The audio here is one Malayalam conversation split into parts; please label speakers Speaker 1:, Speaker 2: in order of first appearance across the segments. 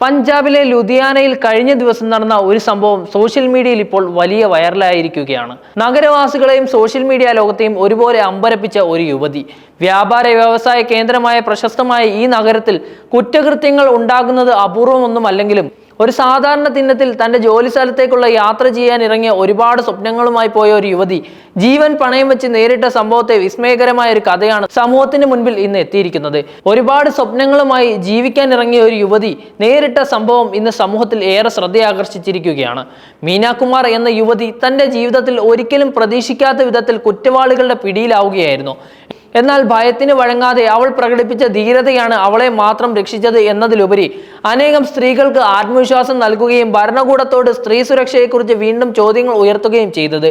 Speaker 1: പഞ്ചാബിലെ ലുധിയാനയിൽ കഴിഞ്ഞ ദിവസം നടന്ന ഒരു സംഭവം സോഷ്യൽ മീഡിയയിൽ ഇപ്പോൾ വലിയ വൈറലായിരിക്കുകയാണ്. നഗരവാസികളെയും സോഷ്യൽ മീഡിയ ലോകത്തെയും ഒരുപോലെ അമ്പരപ്പിച്ച ഒരു യുവതി. വ്യാപാര വ്യവസായ കേന്ദ്രമായ പ്രശസ്തമായ ഈ നഗരത്തിൽ കുറ്റകൃത്യങ്ങൾ ഉണ്ടാകുന്നത് അപൂർവമൊന്നുമല്ലെങ്കിലും ഒരു സാധാരണ ദിനത്തിൽ തന്റെ ജോലി സ്ഥലത്തേക്കുള്ള യാത്ര ചെയ്യാൻ ഇറങ്ങിയ ഒരുപാട് സ്വപ്നങ്ങളുമായി പോയ ഒരു യുവതി ജീവൻ പണയം വെച്ച് നേരിട്ട സംഭവത്തെ വിസ്മയകരമായ ഒരു കഥയാണ് സമൂഹത്തിന് മുൻപിൽ ഇന്ന് എത്തിയിരിക്കുന്നത്. ഒരുപാട് സ്വപ്നങ്ങളുമായി ജീവിക്കാൻ ഇറങ്ങിയ ഒരു യുവതി നേരിട്ട സംഭവം ഇന്ന് സമൂഹത്തിൽ ഏറെ ശ്രദ്ധയാകർഷിച്ചിരിക്കുകയാണ്. മീനാകുമാർ എന്ന യുവതി തന്റെ ജീവിതത്തിൽ ഒരിക്കലും പ്രതീക്ഷിക്കാത്ത വിധത്തിൽ കുറ്റവാളികളുടെ പിടിയിലാവുകയായിരുന്നു. എന്നാൽ ഭയത്തിന് വഴങ്ങാതെ അവൾ പ്രകടിപ്പിച്ച ധീരതയാണ് അവളെ മാത്രം രക്ഷിച്ചത് എന്നതിലുപരി അനേകം സ്ത്രീകൾക്ക് ആത്മവിശ്വാസം നൽകുകയും ഭരണകൂടത്തോട് സ്ത്രീ സുരക്ഷയെക്കുറിച്ച് വീണ്ടും ചോദ്യങ്ങൾ ഉയർത്തുകയും ചെയ്തത്.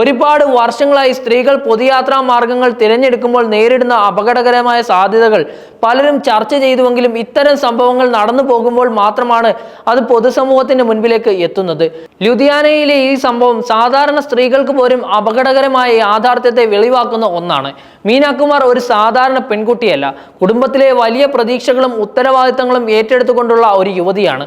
Speaker 1: ഒരുപാട് വർഷങ്ങളായി സ്ത്രീകൾ പൊതുയാത്രാ മാർഗങ്ങൾ തിരഞ്ഞെടുക്കുമ്പോൾ നേരിടുന്ന അപകടകരമായ സാധ്യതകൾ പലരും ചർച്ച ചെയ്തുവെങ്കിലും ഇത്തരം സംഭവങ്ങൾ നടന്നു പോകുമ്പോൾ മാത്രമാണ് അത് പൊതുസമൂഹത്തിന്റെ മുൻപിലേക്ക് എത്തുന്നത്. ലുധിയാനയിലെ ഈ സംഭവം സാധാരണ സ്ത്രീകൾക്ക് പോലും അപകടകരമായ യാഥാർത്ഥ്യത്തെ വെളിവാക്കുന്ന ഒന്നാണ്. മീനാകുമാർ ഒരു സാധാരണ പെൺകുട്ടിയല്ല. കുടുംബത്തിലെ വലിയ പ്രതീക്ഷകളും ഉത്തരവാദിത്തങ്ങളും ഏറ്റെടുത്തുകൊണ്ടുള്ള ഒരു യുവതിയാണ്.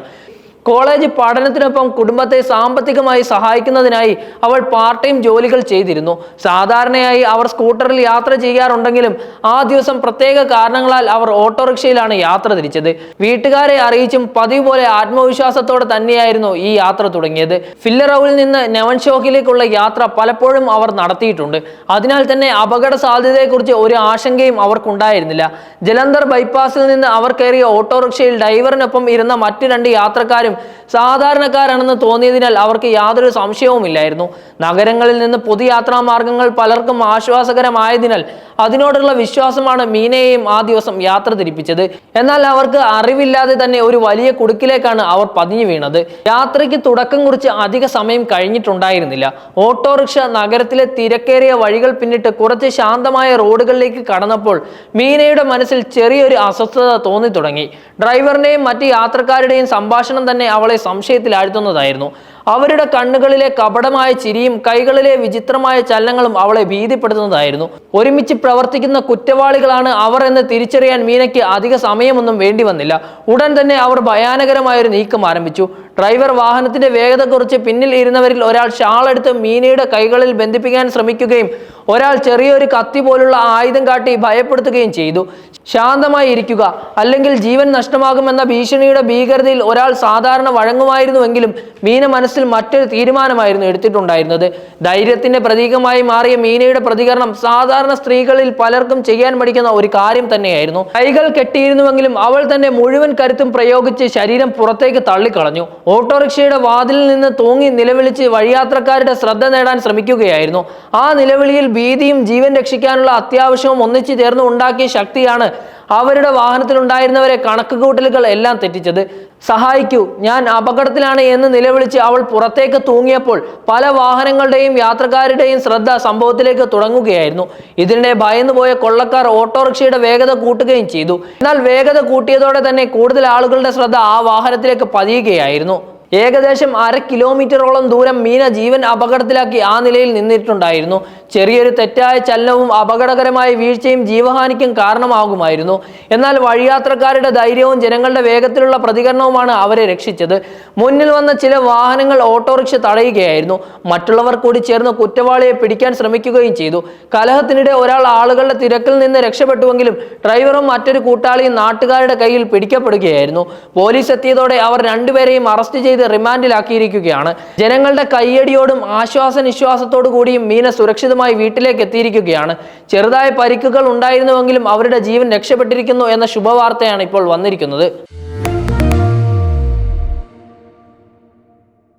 Speaker 1: കോളേജ് പഠനത്തിനൊപ്പം കുടുംബത്തെ സാമ്പത്തികമായി സഹായിക്കുന്നതിനായി അവൾ പാർട്ട് ടൈം ജോലികൾ ചെയ്തിരുന്നു. സാധാരണയായി അവർ സ്കൂട്ടറിൽ യാത്ര ചെയ്യാറുണ്ടെങ്കിലും ആ ദിവസം പ്രത്യേക കാരണങ്ങളാൽ അവർ ഓട്ടോറിക്ഷയിലാണ് യാത്ര തിരിച്ചത്. വീട്ടുകാരെ അറിയിച്ചും പതിവ് പോലെ ആത്മവിശ്വാസത്തോടെ തന്നെയായിരുന്നു ഈ യാത്ര തുടങ്ങിയത്. ഫില്ലറൌവിൽ നിന്ന് നെവൻ ഷോക്കിലേക്കുള്ള യാത്ര പലപ്പോഴും അവർ നടത്തിയിട്ടുണ്ട്. അതിനാൽ തന്നെ അപകട സാധ്യതയെക്കുറിച്ച് ഒരു ആശങ്കയും അവർക്കുണ്ടായിരുന്നില്ല. ജലന്ധർ ബൈപ്പാസിൽ നിന്ന് അവർ കയറിയ ഓട്ടോറിക്ഷയിൽ ഡ്രൈവറിനൊപ്പം ഇരുന്ന മറ്റു രണ്ട് യാത്രക്കാരും സാധാരണക്കാരാണെന്ന് തോന്നിയതിനാൽ അവർക്ക് യാതൊരു സംശയവുമില്ലായിരുന്നു. നഗരങ്ങളിൽ നിന്ന് പൊതുയാത്രാ മാർഗങ്ങൾ പലർക്കും ആശ്വാസകരമായതിനാൽ അതിനോടുള്ള വിശ്വാസമാണ് മീനയെയും ആ ദിവസം യാത്ര തിരിപ്പിച്ചത്. എന്നാൽ അവർക്ക് അറിവില്ലാതെ തന്നെ ഒരു വലിയ കുടുക്കിലേക്കാണ് അവർ പതിഞ്ഞു വീണത്. യാത്രയ്ക്ക് തുടക്കം കുറിച്ച് അധിക സമയം കഴിഞ്ഞിട്ടുണ്ടായിരുന്നില്ല. ഓട്ടോറിക്ഷ നഗരത്തിലെ തിരക്കേറിയ വഴികൾ പിന്നിട്ട് കുറച്ച് ശാന്തമായ റോഡുകളിലേക്ക് കടന്നപ്പോൾ മീനയുടെ മനസ്സിൽ ചെറിയൊരു അസ്വസ്ഥത തോന്നി തുടങ്ങി. ഡ്രൈവറിനെയും മറ്റ് യാത്രക്കാരുടെയും സംഭാഷണം തന്നെ അവളെ സംശയത്തിലാഴ്ത്തുന്നതായിരുന്നു. അവരുടെ കണ്ണുകളിലെ കപടമായ ചിരിയും കൈകളിലെ വിചിത്രമായ ചലനങ്ങളും അവളെ ഭീതിപ്പെടുത്തുന്നതായിരുന്നു. ഒരുമിച്ച് പ്രവർത്തിക്കുന്ന കുറ്റവാളികളാണ് അവർ എന്ന് തിരിച്ചറിയാൻ മീനയ്ക്ക് അധിക സമയമൊന്നും വേണ്ടി വന്നില്ല. ഉടൻ തന്നെ അവർ ഭയാനകരമായ ഒരു നീക്കം ആരംഭിച്ചു. ഡ്രൈവർ വാഹനത്തിന്റെ വേഗത കുറിച്ച് പിന്നിൽ ഇരുന്നവരിൽ ഒരാൾ ഷാൾ എടുത്ത് മീനയുടെ കൈകളിൽ ബന്ധിപ്പിക്കാൻ ശ്രമിക്കുകയും ഒരാൾ ചെറിയൊരു കത്തി പോലുള്ള ആയുധം കാട്ടി ഭയപ്പെടുത്തുകയും ചെയ്തു. ശാന്തമായി ഇരിക്കുക അല്ലെങ്കിൽ ജീവൻ നഷ്ടമാകുമെന്ന ഭീഷണിയുടെ ഭീകരതയിൽ ഒരാൾ സാധാരണ വഴങ്ങുമായിരുന്നുവെങ്കിലും മീന മനസ്സിൽ മറ്റൊരു തീരുമാനമായിരുന്നു എടുത്തിട്ടുണ്ടായിരുന്നത്. ധൈര്യത്തിന്റെ പ്രതീകമായി മാറിയ മീനയുടെ പ്രതികരണം സാധാരണ സ്ത്രീകളിൽ പലർക്കും ചെയ്യാൻ പഠിക്കുന്ന ഒരു കാര്യം തന്നെയായിരുന്നു. കൈകൾ കെട്ടിയിരുന്നുവെങ്കിലും അവൾ തന്നെ മുഴുവൻ കരുത്തും പ്രയോഗിച്ച് ശരീരം പുറത്തേക്ക് തള്ളിക്കളഞ്ഞു. ഓട്ടോറിക്ഷയുടെ വാതിലിൽ നിന്ന് തൂങ്ങി നിലവിളിച്ച് വഴിയാത്രക്കാരുടെ ശ്രദ്ധ നേടാൻ ശ്രമിക്കുകയായിരുന്നു. ആ നിലവിളിയിൽ ഭീതിയും ജീവൻ രക്ഷിക്കാനുള്ള അത്യാവശ്യവും ഒന്നിച്ചു ചേർന്ന് ഉണ്ടാക്കിയ ശക്തിയാണ് അവരുടെ വാഹനത്തിലുണ്ടായിരുന്നവരെ കണക്ക് കൂട്ടലുകൾ എല്ലാം തെറ്റിച്ചത്. സഹായിക്കൂ ഞാൻ അപകടത്തിലാണ് എന്ന് നിലവിളിച്ച് അവൾ പുറത്തേക്ക് തൂങ്ങിയപ്പോൾ പല വാഹനങ്ങളുടെയും യാത്രക്കാരുടെയും ശ്രദ്ധ സംഭവത്തിലേക്ക് തുടങ്ങുകയായിരുന്നു. ഇതിനിടെ ഭയന്നുപോയ കൊള്ളക്കാർ ഓട്ടോറിക്ഷയുടെ വേഗത കൂട്ടുകയും ചെയ്തു. എന്നാൽ വേഗത കൂട്ടിയതോടെ തന്നെ കൂടുതൽ ആളുകളുടെ ശ്രദ്ധ ആ വാഹനത്തിലേക്ക് പതിയുകയായിരുന്നു. ഏകദേശം അര കിലോമീറ്ററോളം ദൂരം മീന ജീവൻ അപകടത്തിലാക്കി ആ നിലയിൽ നിന്നിട്ടുണ്ടായിരുന്നു. ചെറിയൊരു തെറ്റായ ചലനവും അപകടകരമായ വീഴ്ചയും ജീവഹാനിക്കും കാരണമാകുമായിരുന്നു. എന്നാൽ വഴിയാത്രക്കാരുടെ ധൈര്യവും ജനങ്ങളുടെ വേഗത്തിലുള്ള പ്രതികരണവുമാണ് അവരെ രക്ഷിച്ചത്. മുന്നിൽ വന്ന ചില വാഹനങ്ങൾ ഓട്ടോറിക്ഷ തടയുകയായിരുന്നു. മറ്റുള്ളവർ കൂടി ചേർന്ന് കുറ്റവാളിയെ പിടിക്കാൻ ശ്രമിക്കുകയും ചെയ്തു. കലഹത്തിനിടെ ഒരാൾ ആളുകളുടെ തിരക്കിൽ നിന്ന് രക്ഷപ്പെട്ടുവെങ്കിലും ഡ്രൈവറും മറ്റൊരു കൂട്ടാളിയും നാട്ടുകാരുടെ കയ്യിൽ പിടിക്കപ്പെടുകയായിരുന്നു. പോലീസ് എത്തിയതോടെ അവർ രണ്ടുപേരെയും അറസ്റ്റ് ചെയ്ത് റിമാൻഡിലാക്കിയിരിക്കുകയാണ്. ജനങ്ങളുടെ കയ്യടിയോടും ആശ്വാസ നിശ്വാസത്തോടു കൂടിയും മീന സുരക്ഷിതമായി വീട്ടിലേക്ക് എത്തിയിരിക്കുകയാണ്. ചെറുതായ പരിക്കുകൾ ഉണ്ടായിരുന്നുവെങ്കിലും അവരുടെ ജീവൻ രക്ഷപ്പെട്ടിരിക്കുന്നു എന്ന ശുഭവാർത്തയാണ് ഇപ്പോൾ വന്നിരിക്കുന്നത്.